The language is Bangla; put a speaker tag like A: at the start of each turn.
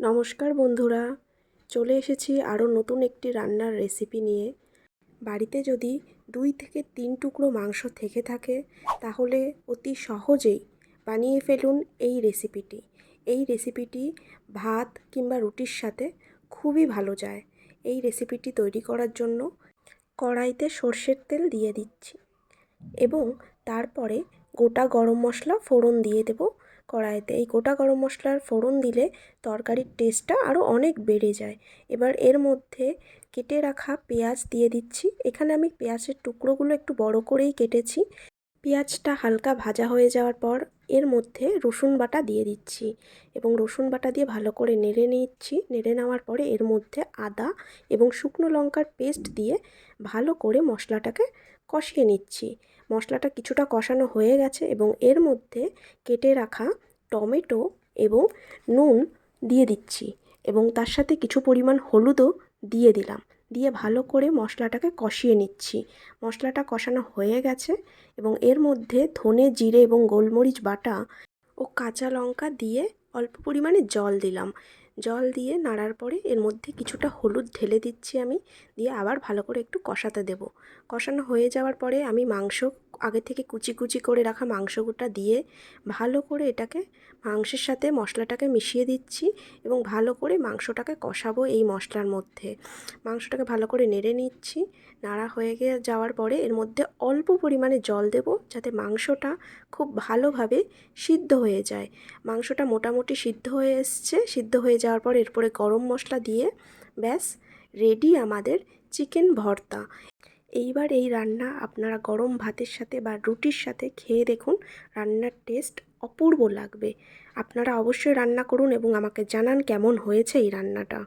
A: নমস্কার বন্ধুরা, চলে এসেছি আরও নতুন একটি রান্নার রেসিপি নিয়ে। বাড়িতে যদি দুই থেকে তিন টুকরো মাংস থেকে থাকে, তাহলে অতি সহজেই বানিয়ে ফেলুন এই রেসিপিটি। এই রেসিপিটি ভাত কিংবা রুটির সাথে খুবই ভালো যায়। এই রেসিপিটি তৈরি করার জন্য কড়াইতে সর্ষের তেল দিয়ে দিচ্ছি এবং তারপরে গোটা গরম মশলা ফোড়ন দিয়ে দেবো। কড়াইতে। এই গোটা গরম মশলার ফোড়ন দিলে তরকারির টেস্টটা আরও অনেক বেড়ে যায়। এবার এর মধ্যে কেটে রাখা পেঁয়াজ দিয়ে দিচ্ছি। এখানে আমি পেঁয়াজের টুকরোগুলো একটু বড় করেই কেটেছি। পেঁয়াজটা হালকা ভাজা হয়ে যাওয়ার পর এর মধ্যে রসুন বাটা দিয়ে দিচ্ছি এবং রসুন বাটা দিয়ে ভালো করে নেড়ে নিচ্ছি। নেড়ে নেওয়ার পরে এর মধ্যে আদা এবং শুকনো লঙ্কার পেস্ট দিয়ে ভালো করে মশলাটাকে কষিয়ে নিচ্ছি। মশলাটা কিছুটা কষানো হয়ে গেছে এবং এর মধ্যে কেটে রাখা টমেটো এবং নুন দিয়ে দিচ্ছি এবং তার সাথে কিছু পরিমাণ হলুদও দিয়ে দিলাম। দিয়ে ভালো করে মশলাটাকে কষিয়ে নিচ্ছি। মশলাটা কষানো হয়ে গেছে এবং এর মধ্যে ধনে, জিরে এবং গোলমরিচ বাটা ও কাঁচা লঙ্কা দিয়ে অল্প পরিমাণে জল দিলাম। জল দিয়ে নাড়ার পরে এর মধ্যে কিছুটা হলুদ ঢেলে দিচ্ছি আমি। দিয়ে আবার ভালো করে একটু কষাতে দেবো। কষানো হয়ে যাওয়ার পরে আমি মাংস আগে থেকে কুচি কুচি করে রাখা মাংসগুটা দিয়ে ভালো করে এটাকে মাংসের সাথে মশলাটাকে মিশিয়ে দিচ্ছি এবং ভালো করে মাংসটাকে কষাবো এই মশলার মধ্যে। মাংসটাকে ভালো করে নেড়ে নিচ্ছি। নাড়া হয়ে গিয়ে যাওয়ার পরে এর মধ্যে অল্প পরিমাণে জল দেব যাতে মাংসটা খুব ভালোভাবে সিদ্ধ হয়ে যায়। মাংসটা মোটামুটি সিদ্ধ হয়ে এসছে। সিদ্ধ হয়ে যাওয়ার পর এরপরে গরম মশলা দিয়ে ব্যাস রেডি আমাদের চিকেন ভর্তা। এইবার এই রান্না আপনারা গরম ভাতের সাথে বা রুটির সাথে খেয়ে দেখুন, রান্নার টেস্ট অপূর্ব লাগবে। আপনারা অবশ্যই রান্না করুন এবং আমাকে জানান কেমন হয়েছে এই রান্নাটা।